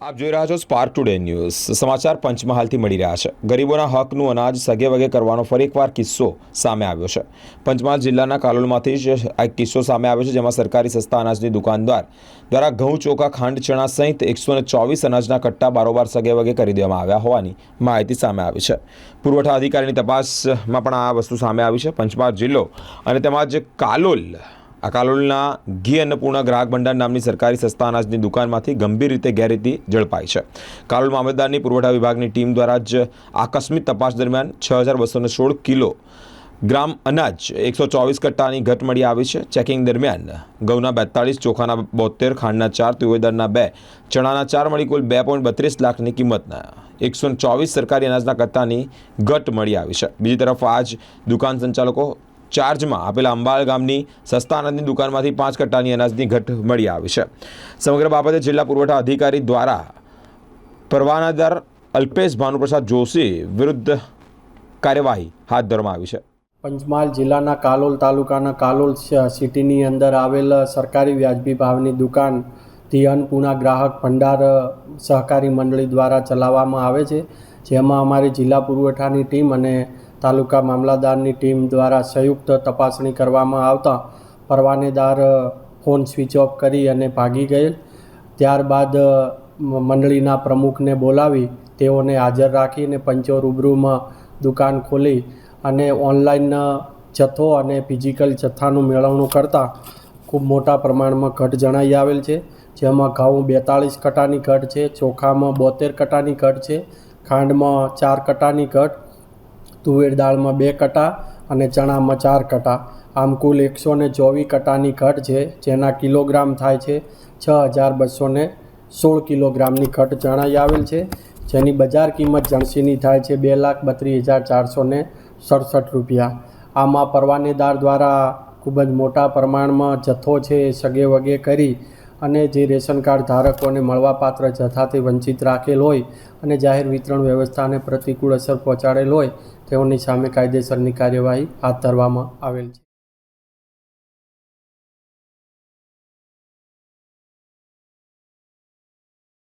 આપ જોઈ રહ્યા છો સ્પાર્ક ટુડે ન્યૂઝ સમાચાર પંચમહાલથી મળી રહ્યા છે. ગરીબોના હકનું અનાજ સગે વગે કરવાનો ફરી એકવાર કિસ્સો સામે આવ્યો છે. પંચમહાલ જિલ્લાના કાલોલમાંથી જ આ કિસ્સો સામે આવ્યો છે, જેમાં સરકારી સસ્તા અનાજની દુકાનદાર દ્વારા ઘઉં, ચોખા, ખાંડ, ચણા સહિત એકસો ને ચોવીસ અનાજના કટ્ટા બારોબાર સગે વગે કરી દેવામાં આવ્યા હોવાની માહિતી સામે આવી છે. પુરવઠા અધિકારીની તપાસમાં પણ આ વસ્તુ સામે આવી છે. પંચમહાલ જિલ્લો અને તેમાં જ કાલોલ આ કાલોલના ઘી અન્નપૂર્ણા ગ્રાહક ભંડાર નામની સરકારી સસ્તા અનાજની દુકાનમાંથી ગંભીર રીતે ગેરરીતિ ઝડપાઈ છે. કાલોલ મામલતદારની પુરવઠા વિભાગની ટીમ દ્વારા જ આકસ્મિક તપાસ દરમિયાન છ હજાર બસોને સોળ કિલો ગ્રામ અનાજ, એકસો ચોવીસ કટ્ટાની ઘટ મળી આવી છે. ચેકિંગ દરમિયાન ઘઉંના બેતાળીસ, ચોખાના બોતેર, ખાંડના ચાર તુવેદરના બે, ચણાના ચાર મળી કુલ બે પોઈન્ટ બત્રીસ લાખની કિંમતના એકસો ચોવીસ સરકારી અનાજના કટ્ટાની ઘટ મળી આવી છે. બીજી તરફ આજ દુકાન સંચાલકો ચાર્જમાં આપેલા અંબાળ ગામની સસ્તા અનાજની દુકાનમાંથી પાંચ કટ્ટાની અનાજની ઘટ મળી આવી છે. સમગ્ર બાબતે જિલ્લા પુરવઠા અધિકારી દ્વારા પરવાનાદાર અલ્પેશ ભાનુપ્રસાદ જોશી વિરુદ્ધ કાર્યવાહી હાથ ધરવામાં આવી છે. પંચમહાલ જિલ્લાના કાલોલ તાલુકાના કાલોલ સિટીની અંદર આવેલ સરકારી વ્યાજબી ભાવની દુકાનથી અન્નપૂર્ણા ગ્રાહક ભંડાર સહકારી મંડળી દ્વારા ચલાવવામાં આવે છે. જેમાં અમારી જિલ્લા પુરવઠાની ટીમ અને તાલુકા મામલાદારની ટીમ દ્વારા સંયુક્ત તપાસણી કરવામાં આવતા પરવાનેદાર ફોન સ્વિચ ઓફ કરી અને ભાગી ગયેલ. ત્યારબાદ મંડળીના પ્રમુખને બોલાવી તેઓને હાજર રાખીને પંચો રૂબરૂમાં દુકાન ખોલી અને ઓનલાઈન જથ્થો અને ફિઝિકલ જથ્થાનું મેળવણું કરતાં ખૂબ મોટા પ્રમાણમાં ઘટ જણાઈ આવેલ છે. જેમાં ઘઉં બેતાળીસ કટાની ઘટ છે, ચોખામાં બોતેર કટાની ઘટ છે, ખાંડમાં ચાર કટાની ઘટ તુવેર દાળમાં બે કટા અને ચણામાં ચાર કટા. આમ કુલ એકસો ને ચોવીસ કટાની ઘટ છે, જેના કિલોગ્રામ થાય છે છ હજાર બસો ને સોળ કિલોગ્રામની ઘટ ચણાઈ આવેલ છે, જેની બજાર કિંમત જણસીની થાય છે બે લાખ બત્રીસ હજાર ચારસો ને સડસઠ રૂપિયા. આમાં પરવાનેદાર દ્વારા ખૂબ જ મોટા પ્રમાણમાં જથ્થો છે સગે વગે કરી અને જે રેશન કાર્ડ ધારકોને મળવાપાત્ર જથ્થાથી વંચિત રાખેલ હોય અને જાહેર વિતરણ વ્યવસ્થાને પ્રતિકૂળ અસર પહોંચાડેલ હોય તેઓની સામે કાયદેસરની કાર્યવાહી હાથ ધરવામાં આવેલ છે.